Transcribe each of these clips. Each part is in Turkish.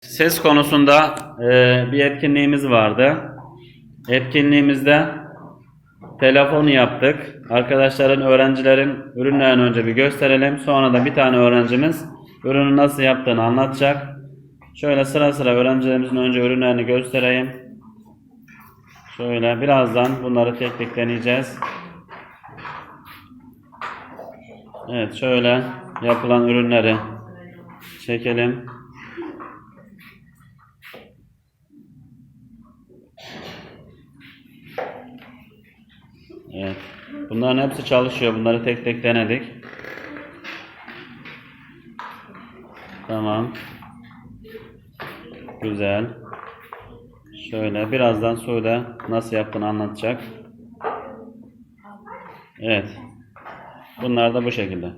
Ses konusunda e, bir etkinliğimiz vardı. Etkinliğimizde telefonu yaptık. Arkadaşların, öğrencilerin ürünlerini önce bir gösterelim. Sonra da bir tane öğrencimiz ürünü nasıl yaptığını anlatacak. Şöyle sıra sıra öğrencilerimizin önce ürünlerini göstereyim. Şöyle birazdan bunları tek tek deneyeceğiz. Evet şöyle yapılan ürünleri çekelim. Evet. Bunların hepsi çalışıyor. Bunları tek tek denedik. Tamam. Güzel. Şöyle birazdan Sude nasıl yaptığını anlatacak. Evet. Bunlar da bu şekilde.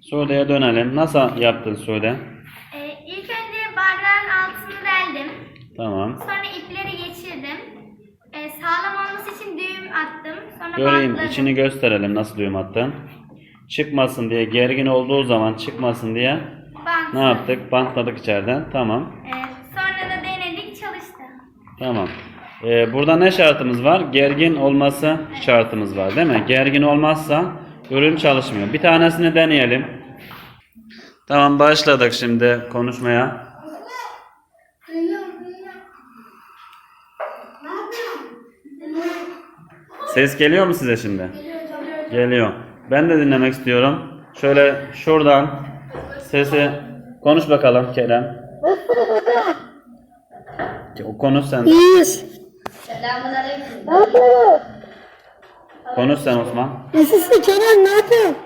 Sude'ye dönelim. Nasıl yaptın Sude? Ee, ilk önce bardağın altını deldim. Tamam. Sonra ipleri geçirdim. Ee, sağlam olması için düğüm attım. Sonra Göreyim bantladım. içini gösterelim nasıl düğüm attın. Çıkmasın diye gergin olduğu zaman çıkmasın diye Bant. ne yaptık? Bantladık içeriden. Tamam. Ee, sonra da denedik çalıştı. Tamam. Ee, burada ne şartımız var? Gergin olması şartımız var değil mi? Gergin olmazsa ürün çalışmıyor. Bir tanesini deneyelim. Tamam başladık şimdi konuşmaya. Ses geliyor mu size şimdi? Geliyor. Ben de dinlemek istiyorum. Şöyle şuradan sesi konuş bakalım Kerem. Konuş sen. İyiyiz. Konuş sen Osman. Nasılsın Kenan? Ne yapıyorsun?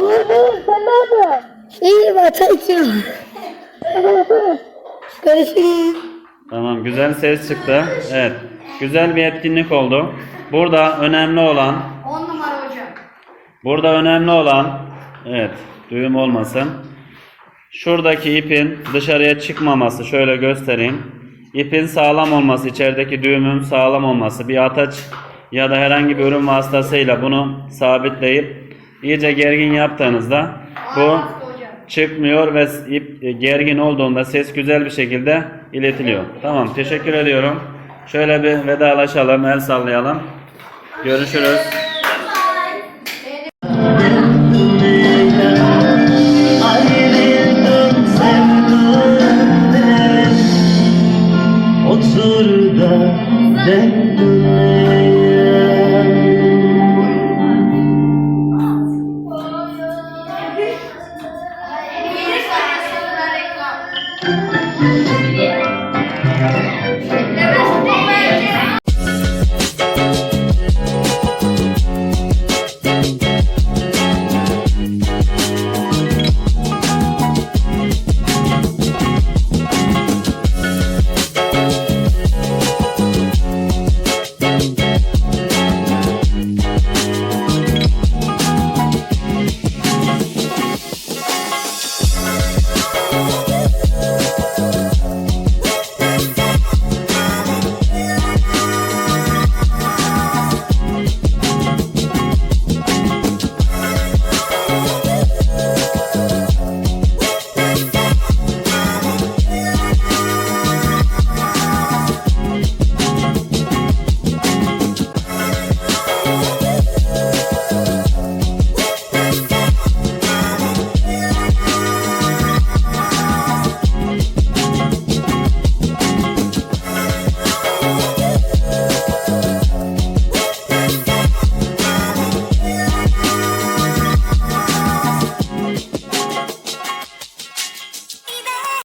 İyiyim. Sen ne yapıyorsun? İyiyim. Ata içiyorum. Görüşürüz. Tamam güzel ses çıktı. Evet. Güzel bir etkinlik oldu. Burada önemli olan 10 numara hocam. burada önemli olan evet düğüm olmasın. Şuradaki ipin dışarıya çıkmaması şöyle göstereyim. İpin sağlam olması, içerideki düğümün sağlam olması, bir ataç ya da herhangi bir ürün vasıtasıyla bunu sabitleyip iyice gergin yaptığınızda bu çıkmıyor ve ip gergin olduğunda ses güzel bir şekilde iletiliyor. Tamam teşekkür ediyorum. Şöyle bir vedalaşalım, el sallayalım. Görüşürüz. Otur da ben